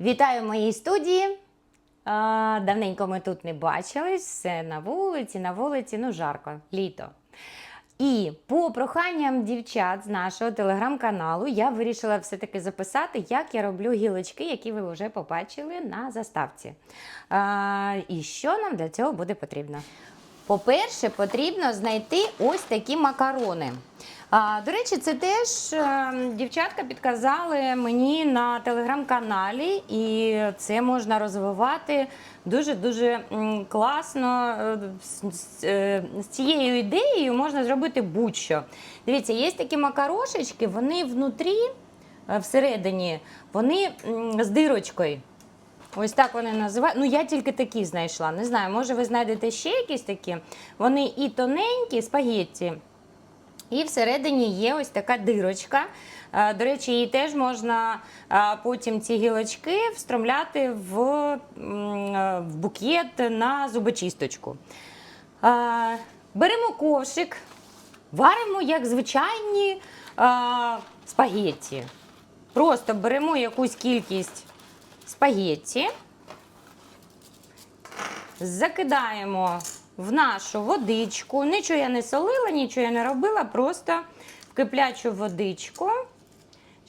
Вітаю в моїй студії. Давненько ми тут не бачились, все на вулиці, на вулиці, ну жарко, літо. І по проханням дівчат з нашого телеграм-каналу я вирішила все-таки записати, як я роблю гілочки, які ви вже побачили на заставці. І що нам для цього буде потрібно? По-перше, потрібно знайти ось такі макарони. До речі, це теж е, дівчатка підказали мені на телеграм-каналі, і це можна розвивати дуже-дуже класно. е, е, З цією ідеєю можна зробити будь-що. Дивіться, є такі макарошечки, вони внутрі, всередині, вони з дирочкою. Ось так вони називають. Ну, я тільки такі знайшла. Не знаю, може ви знайдете ще якісь такі. Вони і тоненькі, спагетті. І всередині є ось така дирочка. Е, До речі, її теж можна е, потім ці гілочки встромляти в, е, в букет на зубочисточку. Беремо ковшик, варимо як звичайні спагетті. Просто беремо якусь кількість спагетті, закидаємо в нашу водичку. Нічого я не солила, нічого я не робила, просто в киплячу водичку.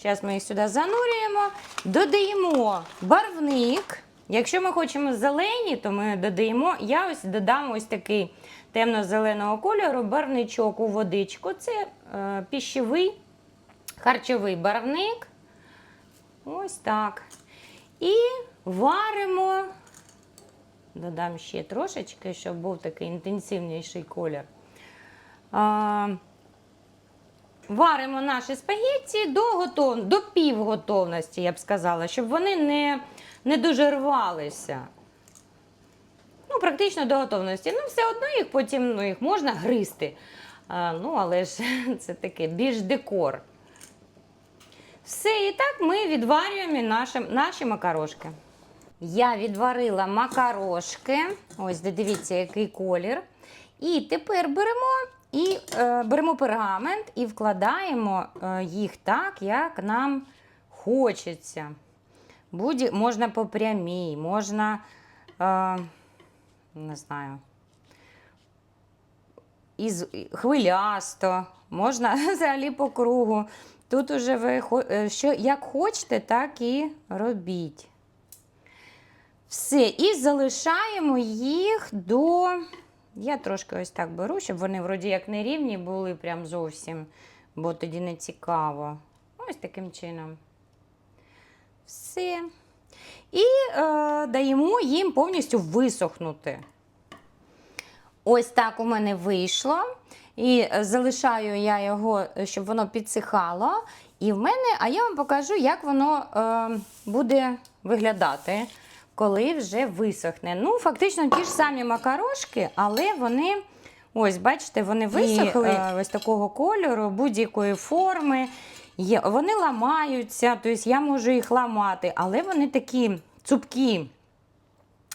Зараз ми їх сюди занурюємо, додаємо барвник. Якщо ми хочемо зелені, то ми додаємо. Я ось додам ось такий темно-зеленого кольору барвничок у водичку. Це е, піщовий харчовий барвник. Ось так. І варимо. Додам ще трошечки, щоб був такий інтенсивніший колір. А, варимо наші спагетті до, готов... до півготовності, я б сказала, щоб вони не, не дуже рвалися. Ну, практично до готовності. Ну, все одно їх потім ну, їх можна гризти. А, ну, але ж це таке більш декор. Все, і так ми відварюємо наші, наші макарошки. Я відварила макарошки. Ось дивіться, який колір. І тепер беремо і е, беремо пергамент і вкладаємо е, їх так, як нам хочеться. Будь, можна по прямій, можна, е, не знаю, із хвилясто, можна взагалі по кругу. Тут уже ви е, що, як хочете, так і робіть. Все, і залишаємо їх до. Я трошки ось так беру, щоб вони вроді як не рівні були прям зовсім, бо тоді не цікаво. Ось таким чином. Все. І е, даємо їм повністю висохнути. Ось так у мене вийшло. І е, залишаю я його, е, щоб воно підсихало. І в мене, а я вам покажу, як воно е, буде виглядати, коли вже висохне. Ну, фактично ті ж самі макарошки, але вони, ось, бачите, вони висохли е, ось такого кольору, будь-якої форми. Є, вони ламаються, тобто я можу їх ламати, але вони такі цупкі,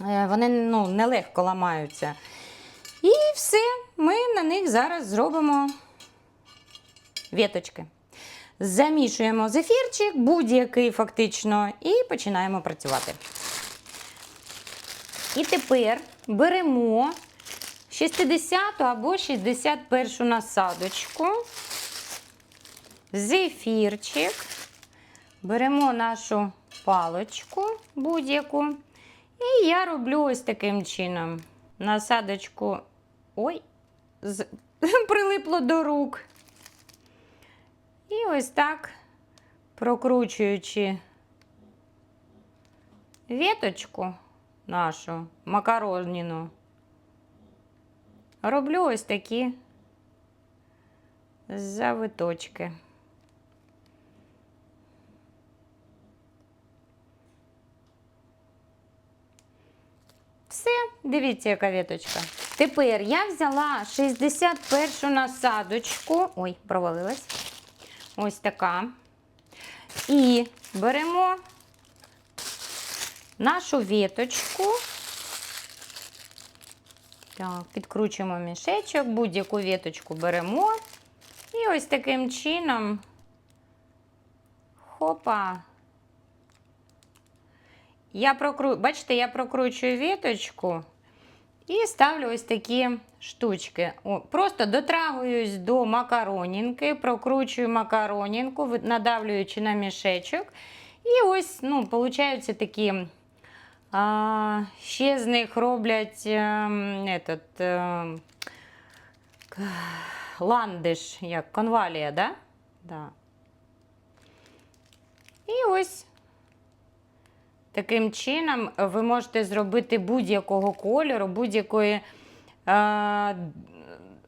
вони ну, нелегко ламаються. І все, ми на них зараз зробимо віточки. Замішуємо зефірчик, будь-який фактично, і починаємо працювати. І тепер беремо 60 або 61 насадочку, зефірчик, беремо нашу паличку будь-яку. І я роблю ось таким чином. Насадочку. Ой, з... прилипло до рук. І ось так, прокручуючи віточку нашу макароніну, роблю ось такі завиточки. Все, дивіться, яка віточка. Тепер я взяла 61 насадочку. Ой, провалилась. Ось така. І беремо нашу віточку. Так, підкручуємо мішечок, будь-яку віточку беремо. І ось таким чином. Хопа. я прокру... бачите, я прокручую віточку і ставлю ось такі штучки. О, просто дотрагуюсь до макаронінки, прокручую макаронінку, надавлюючи на мішечок. І ось, ну, получаються такі. А, ще з них роблять ем, этот, ем, к- ландиш, як конвалія, да? Да. І ось таким чином ви можете зробити будь-якого кольору, будь-якої е,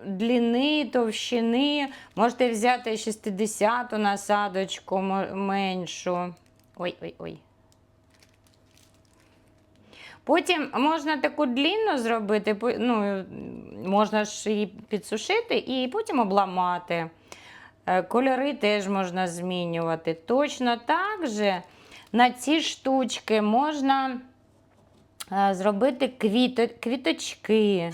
длини, товщини. Можете взяти 60-ту насадочку меншу. Ой-ой-ой. Потім можна таку длінну зробити, ну, можна ж її підсушити і потім обламати. Е, Кольори теж можна змінювати. Точно так же на ці штучки можна е, зробити квіто, квіточки.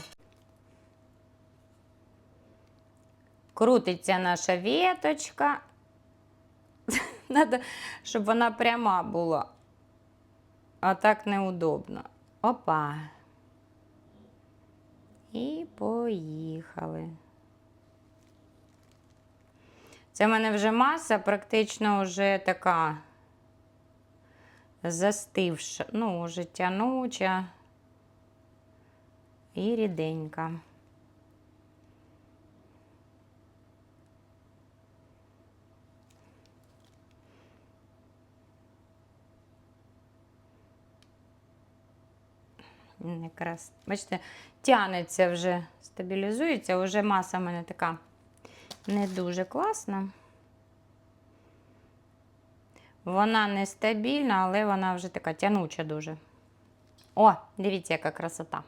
Крутиться наша віточка. Надо, щоб вона пряма була. А так неудобно. Опа. І поїхали. Це в мене вже маса, практично вже така застивша, ну, вже і ріденька. Якраз, бачите, тянеться вже, стабілізується, вже маса в мене така не дуже класна. Вона нестабільна, але вона вже така тянуча дуже. О, дивіться, яка красота.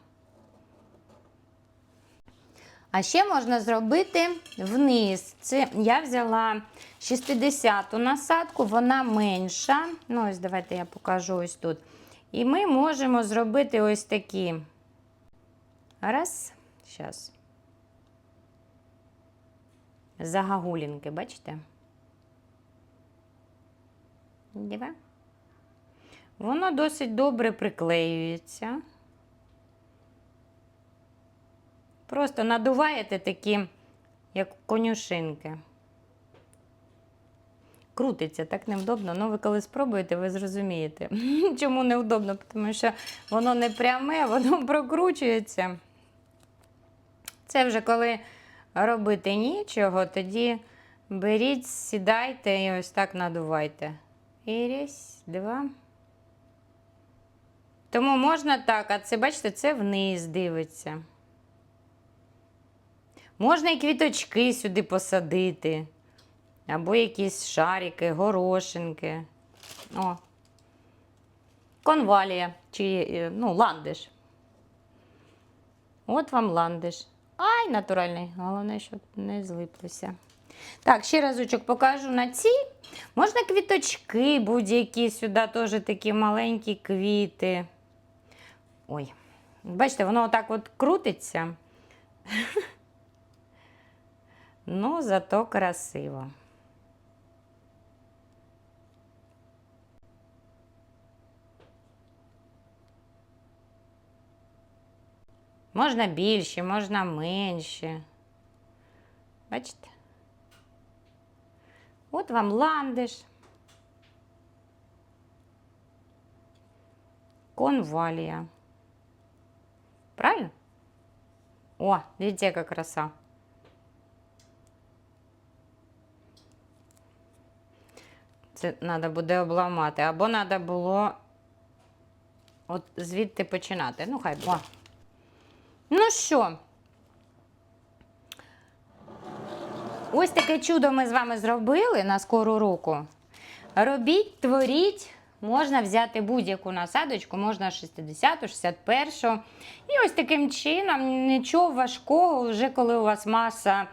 А ще можна зробити вниз. Це я взяла 60-ту насадку, вона менша. Ну, ось давайте я покажу ось тут. І ми можемо зробити ось такі. Раз, зараз. Загагулінки, бачите? Діва. Воно досить добре приклеюється. Просто надуваєте такі, як конюшинки. Крутиться, так невдобно. Ну, ви коли спробуєте, ви зрозумієте, чому неудобно, тому що воно не пряме, воно прокручується. Це вже коли робити нічого, тоді беріть, сідайте і ось так надувайте. І раз, два. Тому можна так, а це, бачите, це вниз дивиться. Можна і квіточки сюди посадити. Або якісь шарики, горошинки. О. Конвалія чи е, ну, ландиш. От вам ландиш. Ай, натуральний. Головне, щоб не злиплося. Так, ще разочок покажу на цій. Можна квіточки будь-які сюди, теж такі маленькі квіти. Ой, бачите, воно отак от крутиться. Ну, зато красиво. Можна більші, можна менші. Бачите? От вам ландиш. Конвалія. Правильно? О, видите, яка краса. Це треба буде обламати. Або треба було от звідти починати. Ну, хай. О. Ну що? Ось таке чудо ми з вами зробили на скору руку. Робіть, творіть. Можна взяти будь-яку насадочку, можна 60-ту, 61-ту. І ось таким чином нічого важкого, вже коли у вас маса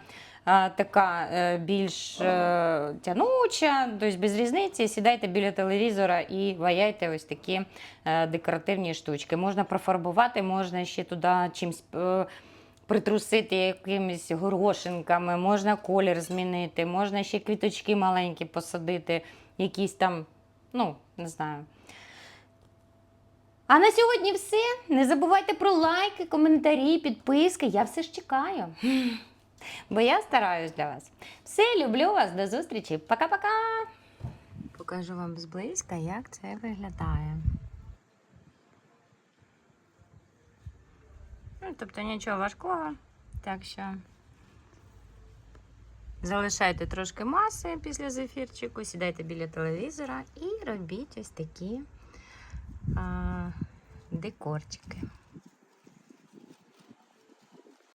а, така е, більш е, тянуча, тобто без різниці, сідайте біля телевізора і ваяйте ось такі е, декоративні штучки. Можна профарбувати, можна ще туди чимось. е, притрусити якимись горошинками, можна колір змінити, можна ще квіточки маленькі посадити, якісь там, ну, не знаю. А на сьогодні все. Не забувайте про лайки, коментарі, підписки. Я все ж чекаю. Бо я стараюсь для вас. Все, люблю вас, до зустрічі. Пока-пока. Покажу вам зблизька, як це виглядає. Тобто нічого важкого. Так що залишайте трошки маси після зефірчику, сідайте біля телевізора і робіть ось такі а, декорчики.